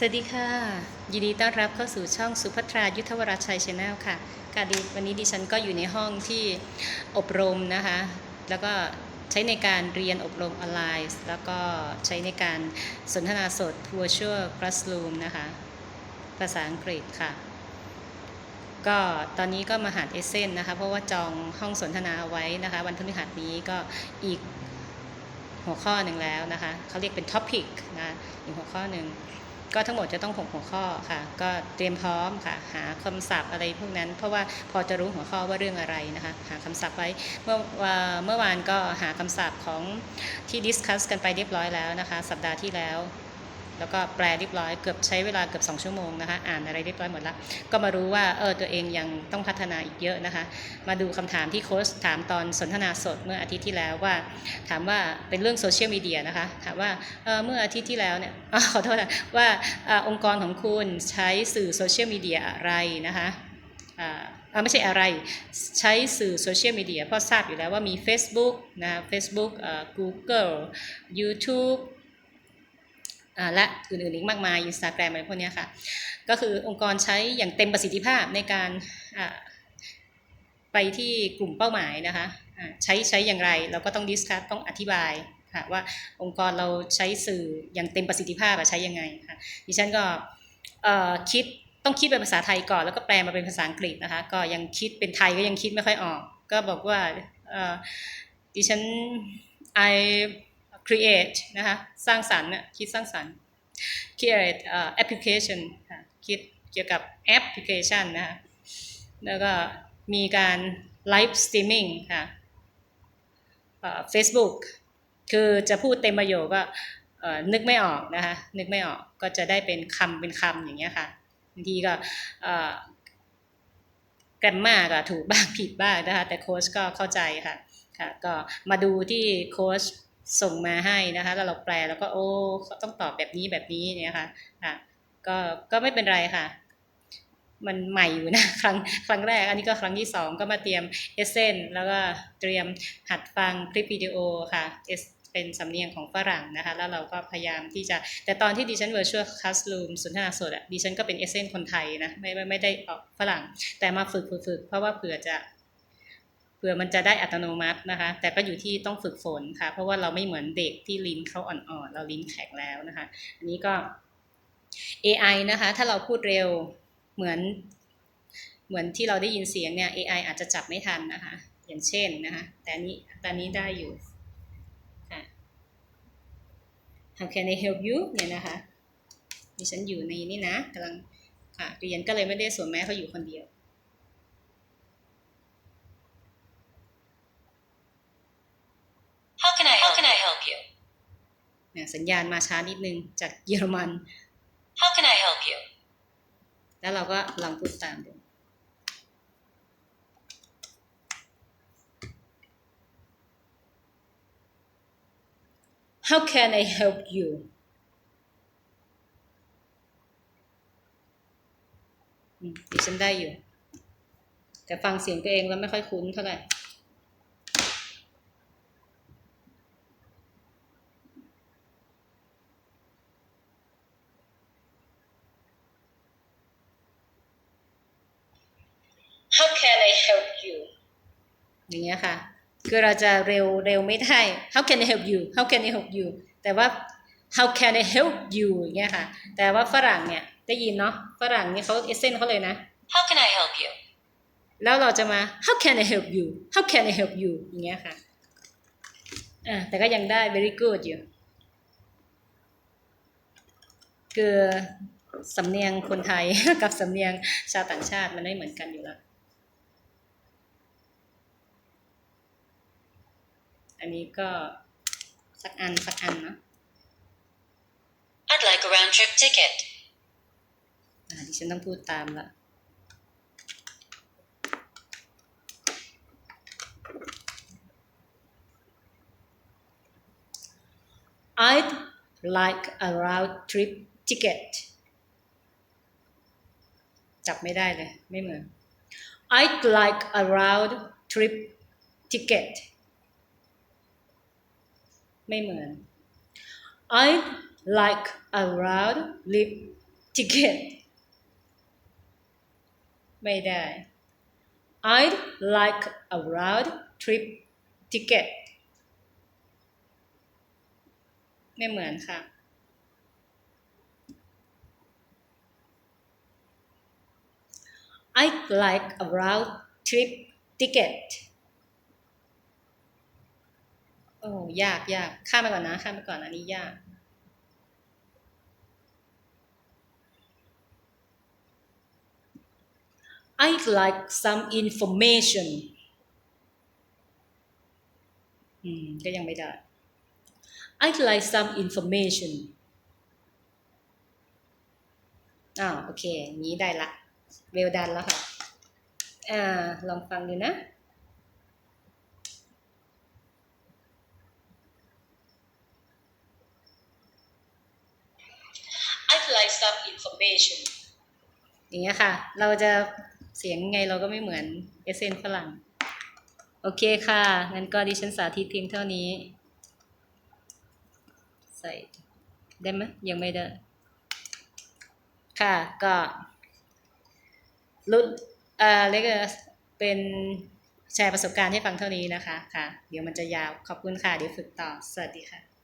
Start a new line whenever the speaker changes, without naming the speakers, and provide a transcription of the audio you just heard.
สวัสดีค่ะ ยินดีต้อนรับเข้าสู่ช่องสุภัทรายุทธวราชัยชาแนลค่ะค่ะดีวันนี้ดิฉันก็อยู่ในห้องที่อบรมนะคะ แล้วก็ใช้ในการเรียนอบรมออนไลน์ แล้วก็ใช้ในการสนทนาสด virtual classroom นะคะ ภาษาอังกฤษค่ะ ก็ตอนนี้ก็มาหาเอเซนนะคะ เพราะว่าจองห้องสนทนาเอาไว้นะคะ วันพฤหัสนี้ก็อีกหัวข้อหนึ่งแล้วนะคะเขาเรียกเป็นท็อปิกนะอีกหัวข้อหนึ่ง ก็ทั้งหมดจะต้องหกหัวข้อค่ะ ก็เตรียมพร้อมค่ะ หาคำศัพท์อะไรพวกนั้น เพราะว่าพอจะรู้หัวข้อว่าเรื่องอะไรนะคะ หาคำศัพท์ไว้เมื่อวาเมื่อวานก็หาคำศัพท์ของที่ดิสคัสกันไปเรียบร้อยแล้วนะคะ สัปดาห์ที่แล้ว แล้วก็แปลเรียบร้อยเกือบใช้เวลาเกือบ 2 ชั่วโมงนะคะ อ่านอะไรเรียบร้อยหมดล้วก็มารู้ว่าเออตัวเองยังต้องพัฒนาอีกเยอะนะคะ มาดูคำถามที่โค้ชถามตอนสนทนาสดเมื่ออาทิตย์ที่แล้วว่า ถามว่าเป็นเรื่องโซเชียลมีเดียนะคะ ถามว่าเออเมื่ออาทิตย์ที่แล้วเนี่ยอขอโทษนะว่าอองค์กรของคุณใช้สื่อโซเชียลมีเดียอะไรนะคะอ่าไม่ใช่อะไรใช้สื่อโซเชียลมีเดียเพราะทราบอยู่แล้วว่ามี Facebook นะ Facebook เอ่อ Google YouTube และอื่นๆอีกมากมาย Instagram อะไรพวกนี้ค่ะ ก็คือองค์กรใช้อย่างเต็มประสิทธิภาพในการไปที่กลุ่มเป้าหมายนะคะใช้ใช้อย่างไรเราก็ต้องดิสคัสต้องอธิบายค่ะว่าองค์กรเราใช้สื่ออย่างเต็มประสิทธิภาพใช้ยังไงค่ะดิฉันก็คิดต้องคิดเป็นภาษาไทยก่อนแล้วก็แปลมาเป็นภาษาอังกฤษนะคะก็ยังคิดเป็นไทยก็ยังคิดไม่ค่อยออก ก็บอกว่าดิฉัน I create นะคะสร้างสรรค์น่ะคิดสร้างสรรค์ create เอ่อ application ค่ะคิดเกี่ยวกับแอปพลิเคชันนะคะแล้วก็มีการไลฟ์สตรีมมิ่งค่ะ Facebook คือจะพูดเต็มประโยคก็นึกไม่ออกนะคะนึกไม่ออกก็จะได้เป็นคำเป็นคำอย่างเงี้ยค่ะบางทีก็แกรมมาก็ถูกบ้างผิดบ้างนะคะแต่โค้ชก็เข้าใจค่ะค่ะก็มาดูที่โค้ช ส่งมาให้นะคะแล้วเราแปลแล้วก็โอ้เขาต้องตอบแบบนี้แบบนี้เนี่ยค่ะค่ะก็ก็ไม่เป็นไรค่ะ มันใหม่อยู่นะครั้งครั้งแรก อันนี้ก็ครั้งที่สองก็มาเตรียมเอเซนแล้วก็เตรียมหัดฟังคลิปวิดีโอค่ะเป็นสำเนียงของฝรั่งนะคะ แล้วเราก็พยายามที่จะ แต่ตอนที่ดิฉัน virtual classroom สนทนาสดอะดิฉันก็เป็นเอเซนคนไทยนะ ไม่ไม่ไม่ได้ออกฝรั่ง แต่มาฝึกฝึกฝึกเพราะว่าเผื่อจะ เผื่อมันจะได้อัตโนมัตินะคะ แต่ก็อยู่ที่ต้องฝึกฝนค่ะ เพราะว่าเราไม่เหมือนเด็กที่ลิ้นเขาอ่อนๆ เราลิ้นแข็งแล้วนะคะ อันนี้ก็ AI นะคะ ถ้าเราพูดเร็วเหมือน เหมือนที่เราได้ยินเสียงเนี่ย AI อาจจะจับไม่ทันนะคะ อย่างเช่นนะคะ แต่นนี้ตอนนี้ได้อยู่ค่ะ How can I help you เนี่ยนะคะดิฉันอยู่ในนี่นะกำลังค่ะเรียนก็เลยไม่ได้สวมแมสเขาอยู่คนเดียว
How can I help, How can I help you?
เนี่ยสัญญาณมาช้านิดนึงจากเยอรมัน
How can I help you?
แล้วเราก็ลองพูดตามดู How can I help you อืมดิฉันได้อยู่ แต่ฟังเสียงตัวเองแล้วไม่ค่อยคุ้นเท่าไหร่ How can I help you อย่างเงี้ยค่ะ คือเราจะเร็วเร็วไม่ได้ How can I help you How can I help you แต่ว่า How can I help you อย่างเงี้ยค่ะ แต่ว่าฝรั่งเนี่ยได้ยินเนาะฝรั่งเนี่ยเขาเอเซนเขาเลยนะ
How can I help you?
แล้วเราจะมา How can I help you How can I help you อย่างเงี้ยค่ะอ่าแต่ก็ยังได้ very good อยู่ คือสำเนียงคนไทยกับสำเนียงชาวต่างชาติมันไม่เหมือนกันอยู่แล้ว อันนี้ก็สักอันสักอันเนาะ
I'd like a round trip ticket.
อ่าดิฉันต้องพูดตามละ I'd like a round trip ticket จับไม่ได้เลย ไม่เหมือน I'd like a round trip ticket ไม่เหมือน I'd like a round trip ticket ไม่ได้ I'd like a round trip ticket ไม่เหมือนค่ะ I'd like a round trip ticket โอ้ ยากยากข้ามไปก่อนนะ ข้ามไปก่อนอันนี้ยาก I'd like some information อืมก็ยังไม่ได้ I'd like some information อ่าโอเคงนี้ได้ละ เวลดันแล้วค่ะ อ่า ลองฟังดูนะ
I'd like some information.
อย่างเงี้ยค่ะ เราจะเสียงไงเราก็ไม่เหมือนเอเซนฝรั่ง โอเคค่ะ งั้นก็ดิฉันสาธิตเพียงเท่านี้ ใส่ได้ไหมยังไม่ได้ ค่ะ ก็รุ่นเอ่อเล็กเป็นแชร์ประสบการณ์ให้ฟังเท่านี้นะคะ ค่ะ เดี๋ยวมันจะยาว ขอบคุณค่ะ เดี๋ยวฝึกต่อ สวัสดีค่ะ